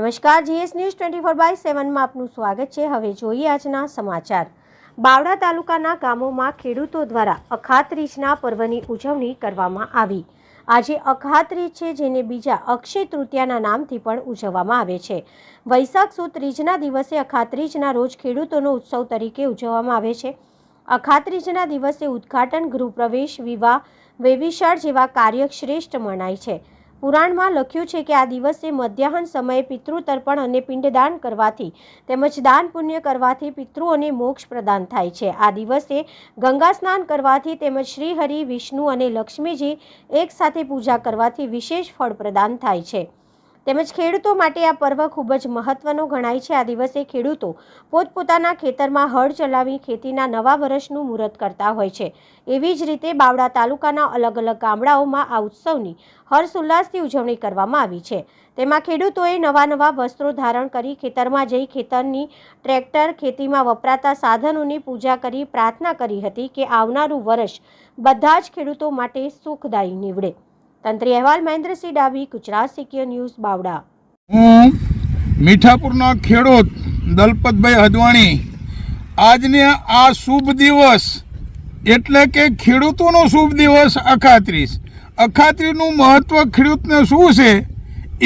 નમસ્કાર, GS news twenty four by સેવનમાં આપનું સ્વાગત છે. હવે જોઈએ આજના સમાચાર. બાવડા તાલુકાના ગામોમાં ખેડૂતો દ્વારા અખાત્રીજના પર્વની ઉજવણી કરવામાં આવી. આજે અખાત્રીજ છે, જેને બીજા અક્ષય તૃતીયાના નામથી પણ ઉજવવામાં આવે છે. વૈશાખ સુદ ત્રીજના દિવસે અખાત્રીજના રોજ ખેડૂતોનો ઉત્સવ તરીકે ઉજવવામાં આવે છે. અખાત્રીજના દિવસે ઉદ્ઘાટન, ગૃહપ્રવેશ, વિવાહ, વેવિશાળ જેવા કાર્ય શ્રેષ્ઠ મનાય છે. પુરાણમાં લખ્યું છે કે આ દિવસે મધ્યાહન સમયે પિતૃ તર્પણ અને પિંડદાન કરવાથી તેમજ દાન પુણ્ય કરવાથી પિતૃઓને મોક્ષ પ્રદાન થાય છે. આ દિવસે ગંગા સ્નાન કરવાથી તેમજ શ્રી હરિ વિષ્ણુ અને લક્ષ્મીજી એકસાથે પૂજા કરવાથી વિશેષ ફળ પ્રદાન થાય છે. તેમજ ખેડૂતો માટે આ પર્વ ખૂબ જ મહત્વનો ગણાય છે. આ દિવસે ખેડૂતો પોતપોતાના ખેતરમાં હળ ચલાવી ખેતીના નવા વર્ષનું મુહૂર્ત કરતા હોય છે. એવી જ રીતે બાવડા તાલુકાના અલગ અલગ ગામડાઓમાં આ ઉત્સવની હર્ષ ઉલ્લાસથી ઉજવણી કરવામાં આવી છે. તેમાં ખેડૂતોએ નવા નવા વસ્ત્રો ધારણ કરી ખેતરમાં જઈ ખેતરની ટ્રેક્ટર, ખેતીમાં વપરાતા સાધનોની પૂજા કરી પ્રાર્થના કરી હતી કે આવનારું વર્ષ બધા જ ખેડૂતો માટે સુખદાયી નીવડે. તંત્રી અહેવાલ મહેન્દ્રસિંહ ડાભી, ગુજરાત સિક્યોર ન્યૂઝ, બાવડા. હું મીઠાપુરનો ખેડૂત દલપતભાઈ હદવાણી આજને આ શુભ દિવસ એટલે કે ખેડૂતોનો શુભ દિવસ અખાત્રીસ. અખાત્રીનું મહત્વ ખેડૂતને શું છે?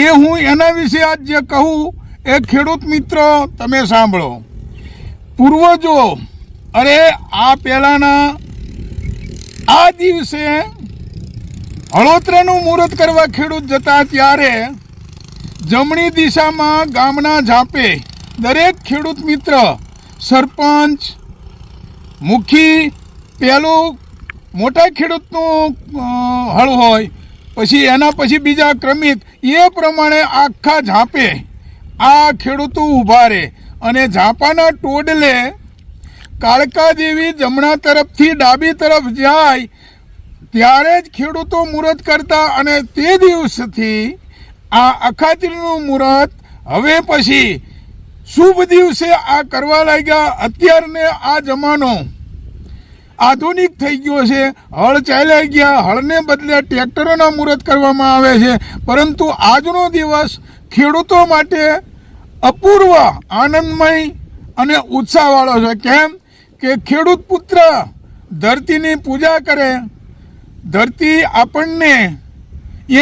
એ હું એના વિશે આજ જે કહું, એ ખેડૂત મિત્રો તમે સાંભળો. પૂર્વજો, અરે આ પહેલાંના આ દિવસે હળોતરાનું મુહૂર્ત કરવા ખેડૂત જતા ત્યારે જમણી દિશામાં ગામના ઝાંપે દરેક ખેડૂત મિત્ર, સરપંચ, મુખી, પેલું મોટા ખેડૂતનું હળ હોય, પછી એના પછી બીજા ક્રમિક, એ પ્રમાણે આખા ઝાંપે આ ખેડૂતો ઊભા રહે અને ઝાંપાના ટોડલે કાળકા દેવી જમણા તરફથી ડાબી તરફ જાય ત્યારે જ ખેડૂતો મુહૂર્ત કરતા અને તે દિવસથી આ અખાત્રીનું મુહૂર્ત હવે પછી શુભ દિવસે આ કરવા લાગ્યા. અત્યારને આ જમાનો આધુનિક થઈ ગયો છે. હળ ચાલ્યા ગયા. હળને બદલે ટ્રેક્ટરોના મુહૂર્ત કરવામાં આવે છે. પરંતુ આજનો દિવસ ખેડૂતો માટે અપૂર્વ આનંદમય અને ઉત્સાહવાળો છે. કેમ? કે ખેડૂત પુત્ર ધરતીની પૂજા કરે ધરતી આપણને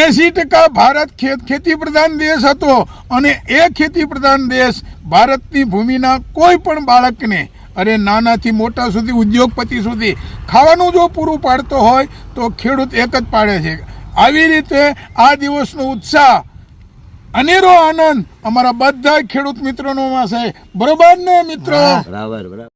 એંસી ટકા ભારત ખેત પ્રધાન દેશ હતો અને એ ખેતી પ્રધાન દેશ ભારતની ભૂમિના કોઈ પણ બાળકને, અરે નાનાથી મોટા સુધી, ઉદ્યોગપતિ સુધી ખાવાનું જો પૂરું પાડતો હોય તો ખેડૂત એક જ પાડે છે. આવી રીતે આ દિવસનો ઉત્સાહ, અનેરો આનંદ અમારા બધા ખેડૂત મિત્રોનો છે. બરોબર ને મિત્રો? બરાબર.